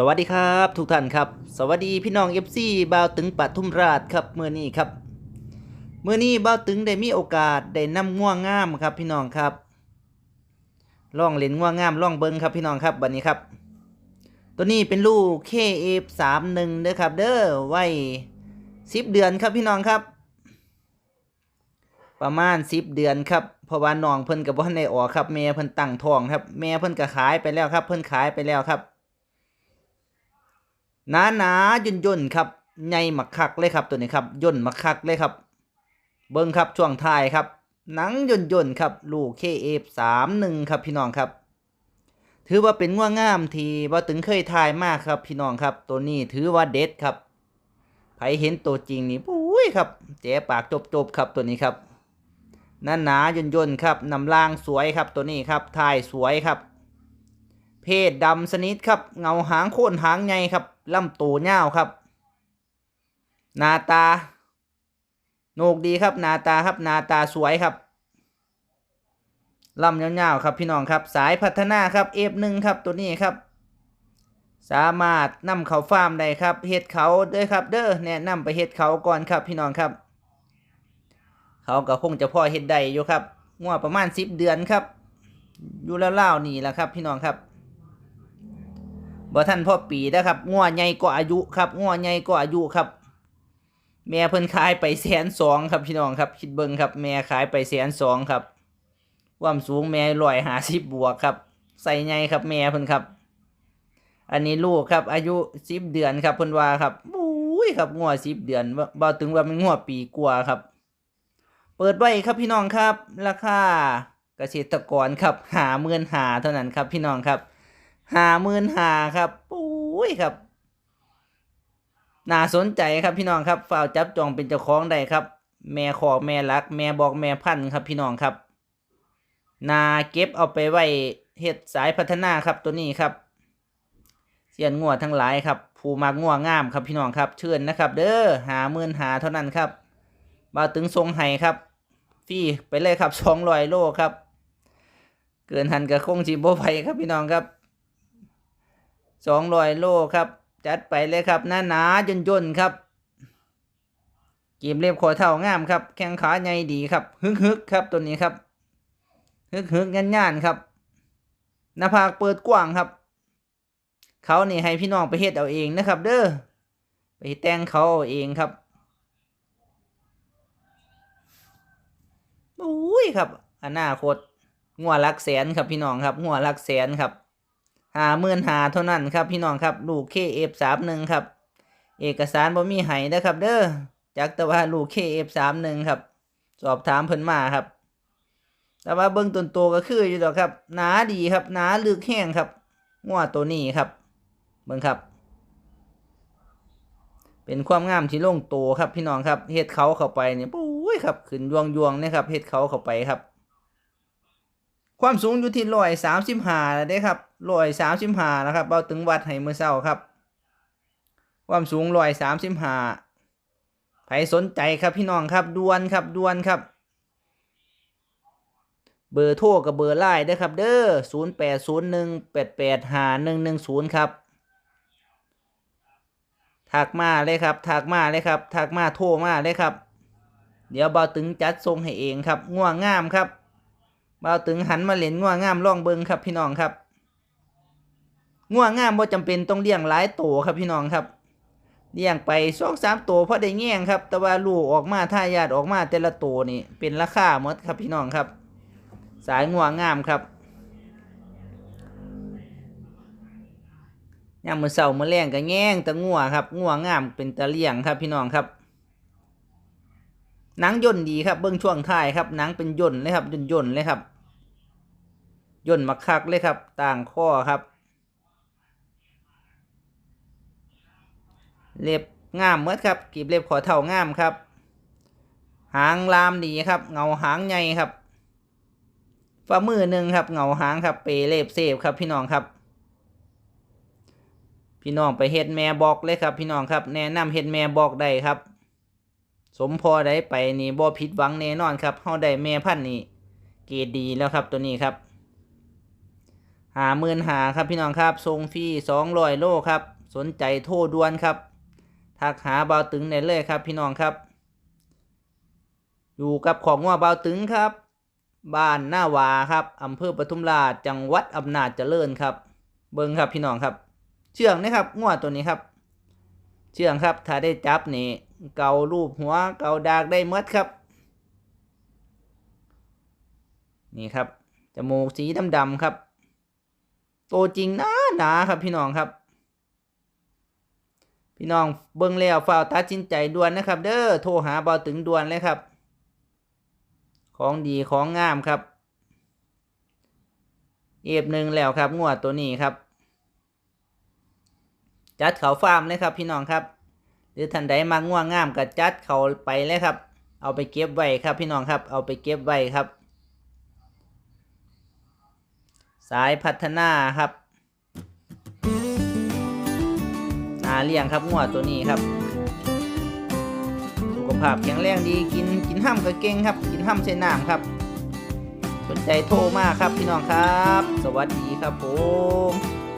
สวัสดีครับทุกท่านครับ สวัสดีพี่น้องเอฟซีบ่าวตึงปัทุมราชครับเมื่อนี้ครับเมื่อนี้บ่าวตึงได้มีโอกาสได้นำง่วงงามครับพี่น้องครับล่องเล่นง่วงงามล่องเบิงครับพี่น้องครับบัดนี้ครับ ตัวนี้เป็นลูก KF31 เด้อครับ เด้อไว้10เดือนครับพี่น้องครับ ประมาณ10เดือนครับเพราะว่าน้องเพิ่นกับบ่ทันได้ออครับแม่เพิ่นตั้งท้องครับแม่เพิ่นก็ขายไปแล้วครับ เพิ่นขายไปแล้วครับ หนาหนาย่นย่นๆครับใหญ่มักคักเลยครับตัวนี้ครับย่นมักคักเลยครับ เบิ้งครับช่วงท้ายครับ หนังย่นย่นๆครับ ลูก KF31 ครับพี่น้องครับ ถือว่าเป็นง่วงงามทีว่าตึงเคยทายมากครับพี่น้องครับ ตัวนี้ถือว่าเด็ดครับใครเห็นตัวจริงนี่ปุ้ยครับแจ๋ปากจบๆครับตัวนี้ครับหนาหนาย่นย่นๆครับนำล่างสวยครับตัวนี้ครับทายสวยครับ เพศดำสนิทครับเงาหางโค่นหางใหญ่ครับ ลำตัวยาครับหน้าตาโหนกดีครับหน้าตาครับหน้าตาสวยครับลำยาๆครับพี่น้องครับสายพัฒนาครับเอฟหนึ่งครับตัวนี้ครับ สามารถนำเขาฟาร์มได้ครับเฮ็ดเขาด้อครับ เด้อแนะนำไปเฮ็ดเขาก่อนครับพี่น้องครับ เขาก็คงจะพ่อเฮ็ดได้อยู่ครับงวประมาณสิบเดือนครับอยู่แล้วเล่าวๆนี่แหละครับพี่น้องครับ บ่ท่านพ่อปีนะครับงัวใหญ่กว่าอายุครับงัวใหญ่กว่าอายุครับ แม่เพิ่นขายไปแสนสองครับพี่น้องครับ คิดเบิ่งครับ แม่ขายไปแสนสองครับความสูงแม่ร้อยหาสิบบวกครับ ใส่ใหญ่ครับแม่เพิ่นครับ อันนี้ลูกครับ อายุสิบเดือนครับเพิ่นว่าครับอุ้ยครับงัวสิบเดือนบ่บ่ถึงว่ามันงัวปีกว่าครับ เปิดไว้ครับพี่น้องครับ ราคาเกษตรกรครับหาเมื่นหาเท่านั้นครับพี่น้องครับ หาหมื่นหาครับปุ้ยครับ น่าสนใจครับพี่น้องครับฝ่าวจับจองเป็นเจ้าของได้ครับ แม่ขอแม่รัก แม่บอกแม่พันครับพี่น้องครับ นาเก็บเอาไปไว้เฮ็ดสายพัฒนาครับตัวนี้ครับ เสียนงัวทั้งหลายครับผู้มักงัวงามครับพี่น้องครับเชิญนะครับ เด้อหาหมื่นหาเท่านั้นครับบ่าวตึงทรงไห้ครับฟรีไปเลยครับสองร้อยโลครับ เกินหันกับคงจีโบไปครับพี่น้องครับ สองร้อยโลครับ จัดไปเลยครับ หนาหนาย่นย่นๆครับกีมเล็บขอเท่างามครับ แข้งขาใหญ่ดีครับ ฮึกฮึกครับตัวนี้ครับ ฮึกฮึกๆย่านๆครับ หน้าผากเปิดกว้างครับ เขานี่ให้พี่น้องไปเฮ็ดเอาเองนะครับ เด้อ ไปแต่งเขาเอาเองครับอุ้ยครับอนาคตงัวลักแสนครับพี่น้องครับงัวลักแสนครับ หาหมื่นหาเท่านั้นครับพี่น้องครับลูก KF31 ครับ เอกสารบ่มีให้นะครับ เด้อจักแต่ว่าลูก KF31 ครับ สอบถามเพิ่นมาครับ แต่ว่าเบิ่งต้นโตก็คืออยู่ดอกครับหนาดีครับหนาลึกแห้งครับงัวตัวนี้ครับ เบิ่งครับ เป็นความงามที่ลงโตครับพี่น้องครับเฮ็ดเขาเข้าไปเนี่ยปุ้ยครับขึ้นยวงยวงๆนะครับเฮ็ดเขาเข้าไปครับ ความสูงอยู่ที่ร้อยสามสิบห้าเด้ครับร้อยสามสิบห้านะครับเอาถึงวัดให้มือเศร้าครับ ความสูงร้อยสามสิบห้าใครสนใจครับพี่น้องครับด่วนครับด่วนครับ เบอร์โทรกับเบอร์ไลน์เด้ครับ เด้อศูนย์แปดศูนย์หนึ่งแปดแปดห้าหนึ่งหนึ่งศูนย์ครับถักมาเลยครับถักมาเลยครับถักมาโทรมาเลยครับ เดี๋ยวเบาตึงจัดทรงให้เองครับง่วงงามครับ บ่าวตึงหันมาเล่นง่วงงามล่องเบิงครับพี่น้องครับง่วงงามบ่จำเป็นต้องเลี้ยงหลายโตครับพี่น้องครับเลี้ยงไปสองสามโตพอได้แง่งครับ แต่ว่าลูกออกมาทายาทออกมาแต่ละโตนี่เป็นราคาหมดครับพี่น้องครับ สายง่วงงามครับยามมือเช้ามื้อแลงก็แง่งแต่งัวครับงัวงามเป็นตะเลี้ยงครับพี่น้องครับ หนังย่นดีครับเบื้องช่วงท้ายครับหนังเป็นย่นเลยครับย่นย่นๆเลยครับย่นมาคักเลยครับ ต่างข้อครับ เล็บงามเมื่อครับกีบเล็บขอเท่างามครับ หางลามดีครับ เงาหางใหญ่ครับฝ่ามือหนึ่งครับ เงาหางครับ เปเล็บเสพครับ พี่น้องครับ พี่น้องไปเฮ็ดแม่บอกเลยครับ พี่น้องครับ แนะนำเฮ็ดแม่บอกได้ครับ สมพอได้ไปนี่บ่ผิดหวังแน่นอนครับเฮาได้แม่พันธุ์นี่เกรดดีแล้วครับตัวนี้ครับหาหมื่นหาครับพี่น้องครับทรงฟรีสองร้อยโลครับ สนใจโทรด่วนครับทักหาเบาตึงได้เลยครับพี่น้องครับ อยู่กับของว่าเบาตึงครับ บ้านหน้าวาครับอำเภอปทุมราชจังหวัดอำนาจเจริญครับ เบิ้งครับพี่น้องครับ เชื่องนะครับงวดตัวนี้ครับ เชื่องครับถ้าได้จับนี่ เการูปหัวเกาดากได้หมดครับ นี่ครับจมูกสีดำๆครับโตจริงหนาหนาครับพี่น้องครับ พี่น้องเบิ่งแล้วฝ้าตัดสินใจด่วนนะครับ เด้อโทรหาบาตึงด่วนเลยครับ ของดีของงามครับ เอฟหนึ่งแล้วครับงวดตัวนี้ครับ จัดเขาฟาร์มเลยครับพี่น้องครับ รือท่านใดมาง่วงงามก็จัดเขาไปเลยครับ เอาไปเก็บไว้ครับพี่น้องครับ เอาไปเก็บไว้ครับ สายพัฒนาครับนาเลี้ยงครับง่วตัวนี้ครับสุขภาพแข็งแรงดีกินกินห้ำก็เก่งครับ กินห้ำใส่น้ำครับสนใจโทรมาครับพี่น้องครับ สวัสดีครับผม